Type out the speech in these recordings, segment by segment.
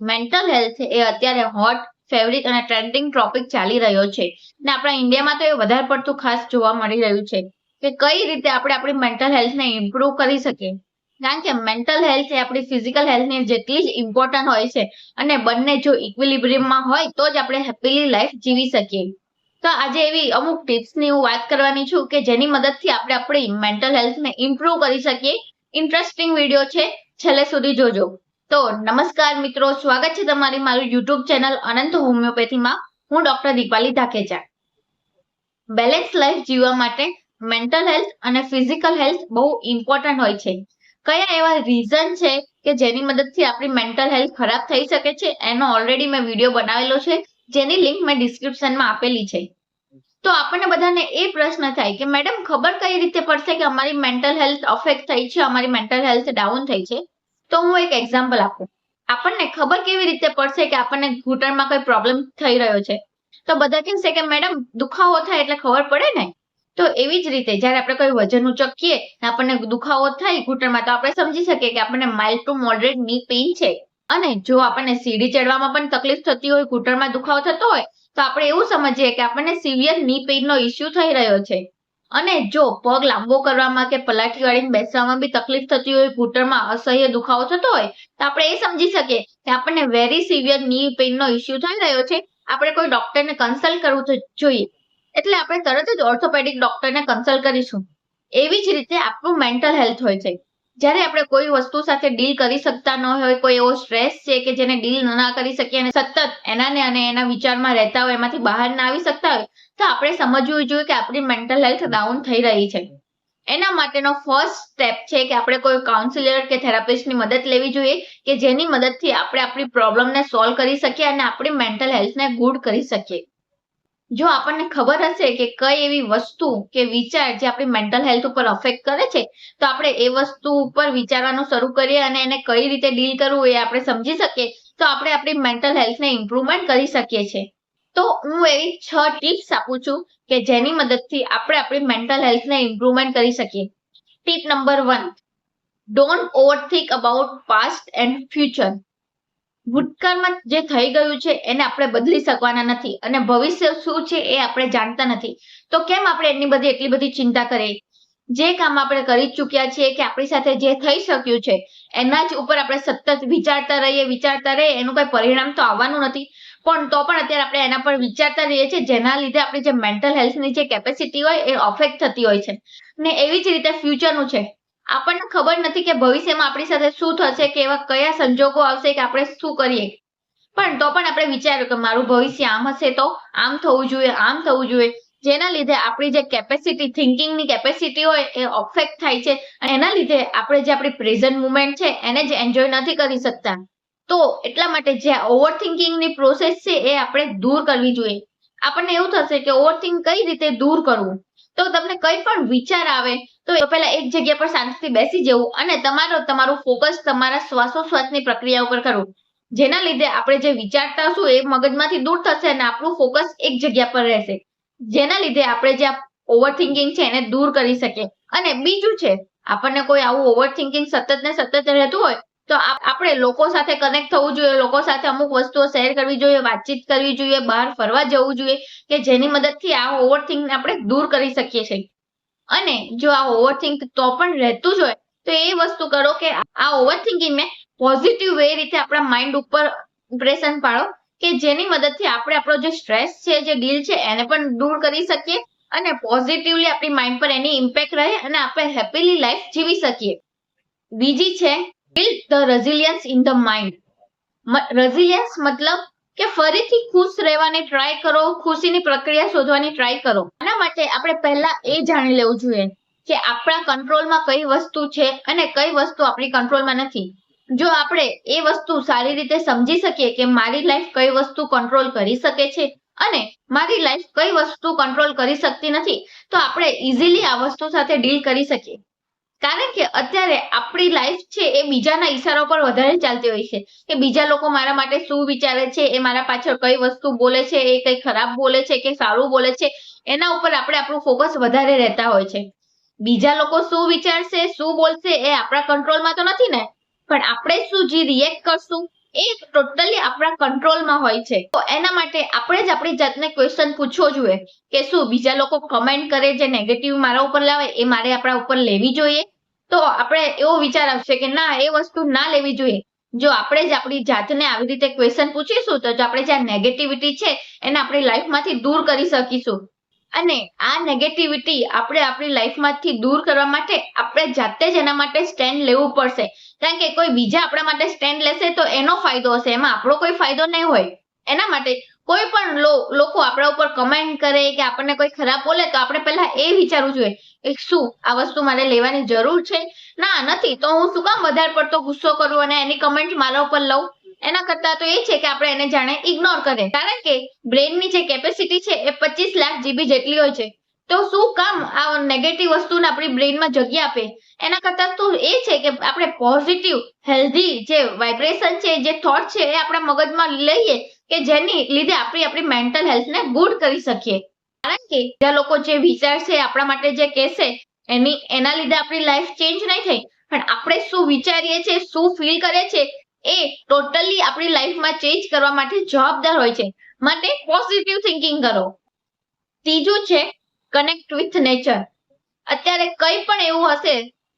Mental health એ અત્યારે hot favourite અને ટ્રેન્ડિંગ ટોપિક ચાલી રહ્યો છે. ને આપણા ઇન્ડિયામાં તો એ વધારે પડતું ખાસ જોવા મળી રહ્યું છે કે કઈ રીતે આપણે આપણી મેન્ટલ હેલ્થને ઇમ્પ્રુવ કરી શકીએ. કારણ કે મેન્ટલ હેલ્થ એ આપણી ફિઝિકલ હેલ્થની જેટલી જ ઇમ્પોર્ટન્ટ હોય છે અને બંને જો ઇક્વિલિબ્રિયમમાં હોય તો જ આપણે હેપીલી લાઈફ જીવી શકીએ. તો આજે એવી અમુક ટિપ્સની હું વાત કરવાની છું કે જેની મદદથી આપણે આપણી મેન્ટલ હેલ્થને ઇમ્પ્રૂવ કરી શકીએ. ઇન્ટરેસ્ટિંગ વીડિયો છે. છેલ્લે સુધી જોજો. તો નમસ્કાર મિત્રો, સ્વાગત છે તમારી મારું યુટ્યુબ ચેનલ અનંત હોમિયોપેથીમાં હું doctor Deepali Dhakecha balance life જીવવા માટે મેન્ટલ હેલ્થ અને ફિઝિકલ હેલ્થ બહુ ઇમ્પોર્ટન્ટ હોય છે. કયા એવા રીઝન છે કે જેની મદદથી આપણી મેન્ટલ હેલ્થ ખરાબ થઈ શકે છે? એનો ઓલરેડી મેં વીડિયો બનાવેલો છે. જેની લિંક મેં ડિસ્ક્રિપ્શનમાં આપેલી છે. તો આપણને બધાને એ પ્રશ્ન થાય કે મેડમ ખબર કઈ રીતે પડશે કે અમારી મેન્ટલ હેલ્થ અફેક્ટ થઈ છે, અમારી મેન્ટલ હેલ્થ ડાઉન થઈ છે? તો હું એક એક્ઝામ્પલ આપું. આપણને ખબર કેવી રીતે પડશે કે આપણને ઘૂંટણમાં કોઈ પ્રોબ્લેમ થઈ રહ્યો છે? તો બધા કહેશે કે, મેડમ, દુખાવો થાય એટલે ખબર પડે ને? તો એવી જ રીતે, જ્યારે આપણે કોઈ વજન ઉચકીએ ને આપણને દુખાવો થાય ઘૂંટણમાં, તો આપણે સમજી શકીએ કે આપણને માઇલ્ડ ટુ મોડરેટની પેઇન છે. અને જો આપણને સીડી ચડવામાં પણ તકલીફ થતી હોય, ઘૂંટણમાં દુખાવો થતો હોય, તો આપણે એવું સમજીએ કે આપણને સિવિયરની પેઇનનો ઇસ્યુ થઈ રહ્યો છે. અને જો પગ લાંબો કરવામાં કે પલાઠી વાળીને બેસવામાં બી તકલીફ થતી હોય, ઘૂંટણમાં અસહ્ય દુખાવો થતો હોય, તો આપણે એ સમજી શકીએ કે આપણને વેરી સિવિયરની પેઇનનો ઇસ્યુ થઈ રહ્યો છે. આપણે કોઈ ડોક્ટરને કન્સલ્ટ કરવું જોઈએ. એટલે આપણે તરત જ ઓર્થોપેડિક ડોક્ટરને કન્સલ્ટ કરીશું. એવી જ રીતે આપણું મેન્ટલ હેલ્થ હોય છે. જ્યારે આપણે કોઈ વસ્તુ સાથે ડીલ કરી શકતા ન હોય, કોઈ એવો સ્ટ્રેસ છે કે જેને ડીલ ના કરી શકીએ અને સતત એનાને અને એના વિચારમાં રહેતા હોય, એમાંથી બહાર ના આવી શકતા હોય, તો આપણે સમજવું જોઈએ કે આપણી મેન્ટલ હેલ્થ ડાઉન થઈ રહી છે. એના માટેનો ફર્સ્ટ સ્ટેપ છે કે આપણે કોઈ કાઉન્સિલર કે થેરાપિસ્ટની મદદ લેવી જોઈએ કે જેની મદદથી આપણે આપણી પ્રોબ્લેમને સોલ્વ કરી શકીએ અને આપણી મેન્ટલ હેલ્થને ગુડ કરી શકીએ. જો આપણને ખબર હશે કે કઈ એવી વસ્તુ કે વિચાર જે આપણી મેન્ટલ હેલ્થ ઉપર અફેક્ટ કરે છે, તો આપણે એ વસ્તુ ઉપર વિચારવાનું શરૂ કરીએ અને એને કઈ રીતે ડીલ કરવું એ આપણે સમજી શકીએ, તો આપણે આપણી મેન્ટલ હેલ્થને ઇમ્પ્રુવમેન્ટ કરી શકીએ છીએ તો હું એવી છ ટિપ્સ આપું છું કે જેની મદદથી આપણે આપણી મેન્ટલ હેલ્થને ઇમ્પ્રુવમેન્ટ કરી શકીએ. Tip number one don't overthink about past and future ભૂતકાળમાં જે થઈ ગયું છે, એને આપણે બદલી શકવાના નથી. અને ભવિષ્ય શું છે એ આપણે જાણતા નથી. તો કેમ આપણે એની બધી, એટલી બધી ચિંતા કરીએ? જે કામ આપણે કરી ચૂક્યા છીએ કે આપણી સાથે જે થઈ શક્યું છે, એના જ ઉપર આપણે સતત વિચારતા રહીએ વિચારતા રહીએ, એનું કોઈ પરિણામ તો આવવાનું નથી. પણ તો પણ અત્યારે આપણે એના પર વિચારતા રહીએ છીએ, જેના લીધે આપણી જે મેન્ટલ હેલ્થની જે કેપેસિટી હોય એ અફેક્ટ થતી હોય છે. ને એવી જ રીતે ફ્યુચરનું છે. આપણને ખબર નથી કે ભવિષ્યમાં આપણી સાથે શું થશે, કે એવા કયા સંજોગો આવશે કે આપણે શું કરીએ. પણ તો પણ આપણે વિચાર્યું કે મારું ભવિષ્ય આમ હશે તો આમ થવું જોઈએ, આમ થવું જોઈએ. જેના લીધે આપણી જે કેપેસિટી થિંકિંગની કેપેસિટી હોય એ અફેક્ટ થાય છે એના લીધે આપણે જે આપણી પ્રેઝન્ટ મુમેન્ટ છે એને જ એન્જોય નથી કરી શકતા. તો એટલા માટે જે ઓવર થિંકિંગની પ્રોસેસ છે એ આપણે દૂર કરવી જોઈએ. આપણને એવું થશે કે ઓવર થિંક કઈ રીતે દૂર કરવું? તો તમને કઈ પણ વિચાર આવે, તો પહેલા એક જગ્યા પર શાંતિથી બેસી જવું અને તમારો, તમારું ફોકસ તમારા શ્વાસોશ્વાસની પ્રક્રિયા ઉપર કરવું. જેના લીધે આપણે જે વિચારતા શું એ મગજમાંથી દૂર થશે અને આપણું ફોકસ એક જગ્યા પર રહેશે. જેના લીધે આપણે જે ઓવર થિંકિંગ છે એને દૂર કરી શકીએ. અને બીજું છે, આપણને કોઈ આવું ઓવર થિંકિંગ સતત ને સતત રહેતું હોય તો આપણે લોકો સાથે કનેક્ટ થવું જોઈએ, લોકો સાથે અમુક વસ્તુઓ શેર કરવી જોઈએ, વાતચીત કરવી જોઈએ, બહાર ફરવા જવું જોઈએ, કે જેની મદદથી આ ઓવરથિંકને આપણે દૂર કરી શકીએ છીએ. અને જો આ ઓવરથિંક તો પણ રહેતું જ હોય, તો એ વસ્તુ કરો કે આ ઓવરથિંકિંગને પોઝિટિવ વે રીતે આપણા માઇન્ડ ઉપર ઇમ્પ્રેશન પાડો, કે જેની મદદથી આપણે આપણો જે સ્ટ્રેસ છે, જે ડીલ છે, એને પણ દૂર કરી શકીએ અને પોઝિટિવલી આપણી માઇન્ડ પર એની ઇમ્પેક્ટ રહે અને આપણે હેપીલી લાઈફ જીવી શકીએ. બીજી છે build the resilience in the mind resilience મતલબ કે ફરીથી ખુશ રહેવાની ટ્રાય કરો, ખુશીની પ્રક્રિયા શોધવાની ટ્રાય કરો. આના માટે આપણે પહેલા એ જાણી લેવું જોઈએ કે આપણા કંટ્રોલમાં કઈ વસ્તુ છે અને કઈ વસ્તુ આપણી કંટ્રોલમાં નથી. જો આપણે એ વસ્તુ સારી રીતે સમજી શકીએ કે મારી લાઈફ કઈ વસ્તુ કંટ્રોલ કરી શકે છે અને મારી લાઈફ કઈ વસ્તુ કંટ્રોલ કરી શકતી નથી, તો આપણે ઇઝીલી આ વસ્તુ સાથે ડીલ કરી શકીએ. કારણ કે અત્યારે આપણી લાઈફ છે એ બીજાના ઈશારો પર વધારે ચાલતી હોય છે. કે બીજા લોકો મારા માટે શું વિચારે છે, એ મારા પાછળ કઈ વસ્તુ બોલે છે, એ કઈ ખરાબ બોલે છે કે સારું બોલે છે, એના ઉપર આપણે આપણું ફોકસ વધારે રહેતા હોય છે. બીજા લોકો શું વિચારશે, શું બોલશે એ આપણા કંટ્રોલમાં તો નથી ને? પણ આપણે શું જે રિએક્ટ કરશું એ ટોટલી આપણા કંટ્રોલમાં હોય છે. તો એના માટે આપણે જ આપણી જાતને ક્વેશ્ચન પૂછવો જોઈએ કે શું બીજા લોકો કમેન્ટ કરે જે નેગેટિવ મારા ઉપર લાવે, એ મારે આપણા ઉપર લેવી જોઈએ? તો આપણે એવો વિચાર આવશે કે ના, એ વસ્તુ ના લેવી જોઈએ. જો આપણે જ આપણી જાતને આવી રીતે ક્વેશ્ચન પૂછીશું, તો જો આપણે જે નેગેટિવિટી છે, એને આપણી લાઈફમાંથી દૂર કરી શકીશું. અને આ નેગેટિવિટી આપણે આપણી લાઈફમાંથી દૂર કરવા માટે આપણે જાતે જ એના માટે સ્ટેન્ડ લેવું પડશે. કારણ કે કોઈ બીજા આપણા માટે સ્ટેન્ડ લેશે તો એનો ફાયદો હશે. એમાં આપણો કોઈ ફાયદો નહીં હોય. એના માટે કોઈ પણ લોકો આપણા ઉપર કમેન્ટ કરે કે આપણને કોઈ ખરાબ બોલે તો આપણે પહેલા એ વિચારવું જોઈએ કે શું આ વસ્તુ મારે લેવાની જરૂર છે? ના, નથી. તો હું શું કામ વધારે પડતો ગુસ્સો કરું અને એની કમેન્ટ મારા ઉપર લઉં? એના કરતા તો એ છે કે આપણે એને જાણે ઇગ્નોર કરે કારણ કે બ્રેનની જે કેપેસિટી છે એ પચીસ લાખ જીબી જેટલી હોય છે. તો શું કામ આ નેગેટિવ વસ્તુને આપણી બ્રેનમાં જગ્યા આપે? એના કરતા તો એ છે કે આપણે પોઝિટિવ હેલ્ધી જે વાઇબ્રેશન છે, જે થોટ છે, એ આપણા મગજમાં લઈએ કે જેની લીધે આપણી આપણી મેન્ટલ હેલ્થને ગુડ કરી શકીએ. કારણ કે જે લોકો જે વિચાર છે, આપણા માટે જે કહેશે, એની, એના લીધે આપણી લાઈફ ચેન્જ નહીં થઈ. પણ આપણે શું વિચારીએ છીએ, શું ફીલ કરીએ છીએ એ ટોટલી આપણી લાઈફમાં ચેન્જ કરવા માટે જવાબદાર હોય છે. માટે પોઝિટિવ થિંકિંગ કરો. ત્રીજું છે કનેક્ટ વિથ નેચર અત્યારે કંઈ પણ એવું હશે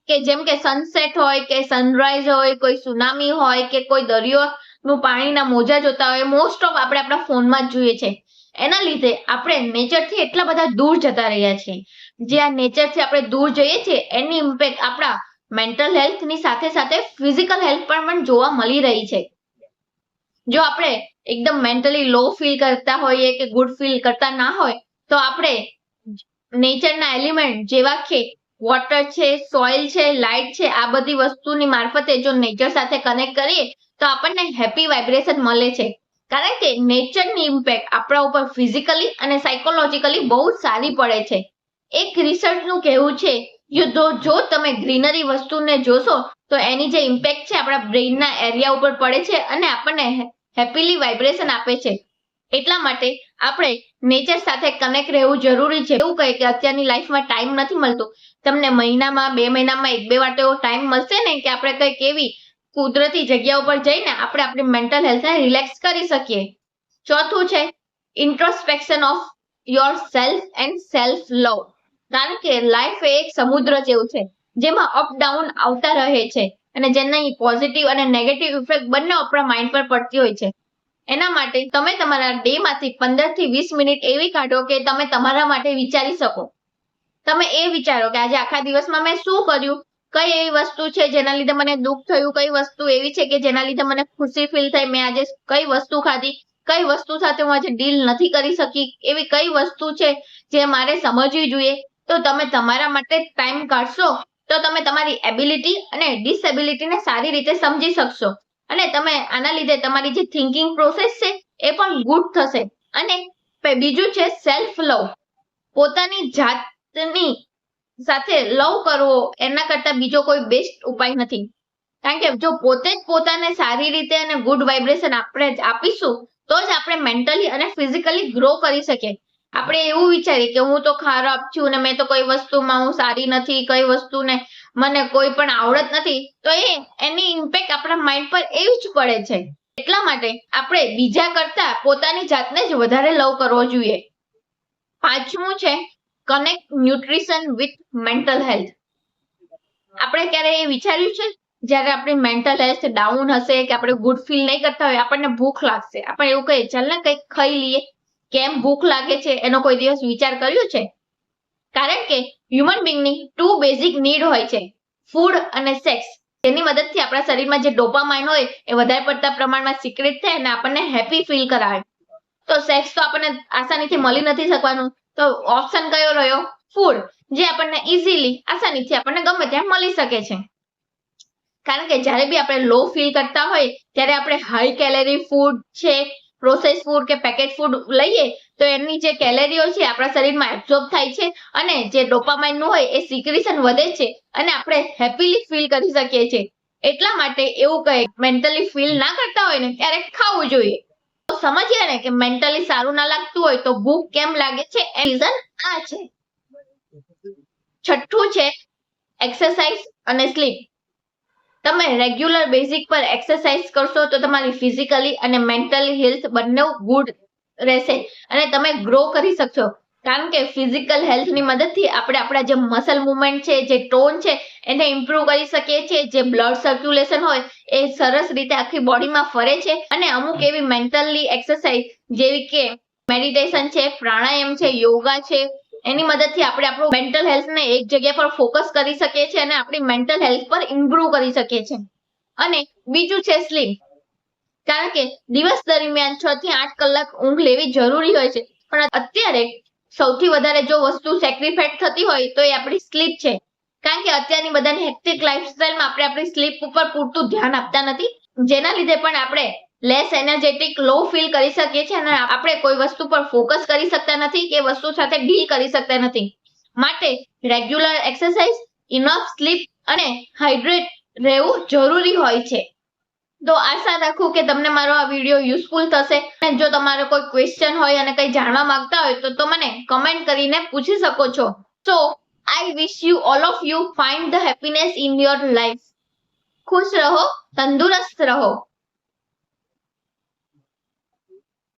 કે જેમ કે સનસેટ હોય કે સનરાઈઝ હોય, કોઈ સુનામી હોય કે કોઈ દરિયોનું પાણીના મોજા જોતા હોય મોસ્ટ ઓફ આપણે આપણા ફોનમાં જ જોઈએ છે. એના લીધે આપણે નેચરથી એટલા બધા દૂર જતા રહ્યા છીએ. જે આ નેચરથી આપણે દૂર જઈએ છીએ, એની ઇમ્પેક્ટ આપણા મેન્ટલ હેલ્થની સાથે સાથે ફિઝિકલ હેલ્થ પણ પણ જોવા મળી રહી છે. જો આપણે એકદમ મેન્ટલી લો ફીલ કરતા હોઈએ કે ગુડ ફીલ કરતા ના હોય, તો આપણે નેચરના એલિમેન્ટ જેવા કે વોટર છે સોઇલ છે લાઇટ છે, આ બધી વસ્તુની મારફતે જો નેચર સાથે કનેક્ટ કરીએ, તો આપણને હેપી વાઇબ્રેશન મળે છે. કારણ કે નેચરની ઇમ્પેક્ટ આપણા ઉપર ફિઝિકલી અને સાયકોલોજીકલી બહુ સારી પડે છે. એક રિસર્ચનું કહેવું છે જો- જો તમે ગ્રીનરી વસ્તુને જોશો, તો એની જે ઇમ્પેક્ટ છે આપણા બ્રેઇનના એરિયા ઉપર પડે છે અને આપણને હેપીલી વાઇબ્રેશન આપે છે. એટલા માટે આપણે નેચર સાથે કનેક્ટ રહેવું જરૂરી છે. એવું કહે કે અત્યારની લાઈફમાં ટાઈમ નથી મળતો. તમને મહિનામાં, બે મહિનામાં, એક બે વાર તો એવો ટાઈમ મળશે ને કે આપણે કંઈક એવી કુદરતી જગ્યા ઉપર જઈને આપણે આપણી મેન્ટલ હેલ્થને રિલેક્સ કરી શકીએ. ચોથું છે introspection of your self and self love કારણ કે લાઈફ એ એક સમુદ્ર જેવું છે, જેમાં અપ ડાઉન આવતા રહે છે અને જેની પોઝિટિવ અને નેગેટિવ ઇફેક્ટ બંને આપણા માઇન્ડ પર પડતી હોય છે. એના માટે તમે તમારા ડે માંથી પંદરથી વીસ મિનિટ એવી કાઢો કે તમે તમારા માટે વિચારી શકો. તમે એ વિચારો કે આજે આખા દિવસમાં મેં શું કર્યું? કઈ એવી વસ્તુ છે જેના લીધે મને દુઃખ થયું? કઈ વસ્તુ એવી છે કે જેના લીધે મને ખુશી ફીલ થઈ? મેં આજે કઈ વસ્તુ ખાધી? કઈ વસ્તુ સાથે હું આજે ડીલ નથી કરી શકી? એવી કઈ વસ્તુ છે જે મારે સમજવી જોઈએ? તો તમે તમારા માટે ટાઈમ કાઢશો તો તમે તમારી એબિલિટી અને ડિસએબિલિટીને સારી રીતે સમજી શકશો. અને તમે આના લીધે તમારી જે થિંકિંગ પ્રોસેસ છે એ પણ ગુડ થશે. અને બીજું છે સેલ્ફ લવ પોતાની જાતની સાથે લવ કરવો એના કરતા બીજો કોઈ બેસ્ટ ઉપાય નથી. કારણ કે જો પોતે જ પોતાને સારી રીતે અને ગુડ વાઇબ્રેશન આપણે જ આપીશું, તો જ આપણે મેન્ટલી અને ફિઝિકલી ગ્રો કરી શકીએ. આપણે એવું વિચારીએ કે હું તો ખરાબ છું ને મેં તો કોઈ વસ્તુમાં હું સારી નથી, કઈ વસ્તુને મને કોઈ પણ આવડત નથી, તો એ એની ઇમ્પેક્ટ આપણા માઇન્ડ પર એવી જ પડે છે. એટલા માટે આપણે બીજા કરતા પોતાની જાતને જ વધારે લવ કરવો જોઈએ. પાંચમું છે connect nutrition with mental health આપણે ક્યારે એ વિચાર્યું છે? જ્યારે આપણી મેન્ટલ હેલ્થ ડાઉન હશે, કે આપણે ગુડ ફીલ નહીં કરતા હોય, આપણને ભૂખ લાગશે. આપણે એવું કહીએ, ચાલ ને કંઈક ખાઈ લઈએ. કેમ ભૂખ લાગે છે એનો કોઈ દિવસ વિચાર કર્યો છે? કારણ કે હ્યુમન બિંગની ટુ બેઝિક નીડ હોય છે ફૂડ અને સેક્સ તેની મદદથી આપણા શરીરમાં જે ડોપામાઇન હોય એ વધારે પડતા પ્રમાણમાં સિક્રેટ થાય અને આપણને હેપી ફીલ કરાવે. તો સેક્સ તો આપણને આસાનીથી મળી નથી શકવાનું. તો ઓપ્શન કયો રહ્યો? ફૂડ જે આપણને ઇઝીલી આસાનીથી આપણને ગમે ત્યાં મળી શકે છે. કારણ કે જ્યારે બી આપણે લો ફીલ કરતા હોય, ત્યારે આપણે હાઈ કેલેરી ફૂડ છે પ્રોસેસ ફૂડ કે પેકેટ ફૂડ લઈએ, તો એની જે કેલેરીઓ છે, આપણા શરીરમાં એબ્ઝોર્બ થાય છે અને જે ડોપામાઇનનું હોય એ સિક્રેશન વધે છે અને આપણે હેપીલી ફીલ કરી શકીએ છીએ. એટલા માટે એવું કહે મેન્ટલી ફીલ ના કરતા હોય ને, ત્યારે ખાવું જોઈએ. તો સમજીએ ને કે મેન્ટલી સારું ના લાગતું હોય તો ભૂખ કેમ લાગે છે, એ રીઝન આ છે. છઠ્ઠું છે એક્સરસાઇઝ અને સ્લીપ તમે રેગ્યુલર બેઝિક પર એક્સરસાઇઝ કરશો તો તમારી ફિઝિકલી અને મેન્ટલી હેલ્થ બંને ગુડ રહેશે અને તમે ગ્રો કરી શકશો. કારણ કે ફિઝિકલ હેલ્થની મદદથી આપણે આપણા જે મસલ મુવમેન્ટ છે, જે ટોન છે, એને ઇમ્પ્રૂવ કરી શકીએ છીએ. જે બ્લડ સર્ક્યુલેશન હોય એ સરસ રીતે આખી બોડીમાં ફરે છે અને અમુક એવી મેન્ટલી એક્સરસાઇઝ જેવી કે મેડિટેશન છે, પ્રાણાયામ છે, યોગા છે એની મદદથી આપણે આપણું મેન્ટલ હેલ્થને એક જગ્યા પર ફોકસ કરી શકીએ છીએ અને આપણી મેન્ટલ હેલ્થ પર ઇમ્પ્રૂવ કરી શકીએ છીએ. અને બીજું છે સ્લીપ કારણ કે દિવસ દરમિયાન છ થી આઠ કલાક ઊંઘ લેવી જરૂરી હોય છે. પણ અત્યારે સૌથી વધારે જો વસ્તુ સેક્રિફાઈડ થતી હોય તો એ આપણી સ્લીપ છે. કારણ કે અત્યારની બધાની હેક્ટિક લાઈફસ્ટાઈલમાં આપણે આપણી સ્લીપ ઉપર પૂરતું ધ્યાન આપતા નથી. જેના લીધે પણ આપણે લેસ એનર્જેટિક લો ફીલ કરી શકીએ છીએ અને આપણે કોઈ વસ્તુ પર ફોકસ કરી શકતા નથી કે વસ્તુ સાથે ડીલ કરી શકતા નથી. માટે રેગ્યુલર એક્સરસાઇઝ ઇનફ સ્લીપ અને હાઇડ્રેટ રહેવું જરૂરી હોય છે. તો આશા રાખું કે તમને મારો આ વીડિયો યુઝફુલ થશે. અને જો તમારો કોઈ ક્વેશ્ચન હોય અને કંઈ જાણવા માંગતા હોય તો તો મને કમેન્ટ કરીને પૂછી શકો છો. So I wish you all of you find the happiness in your life ખુશ રહો, તંદુરસ્ત રહો.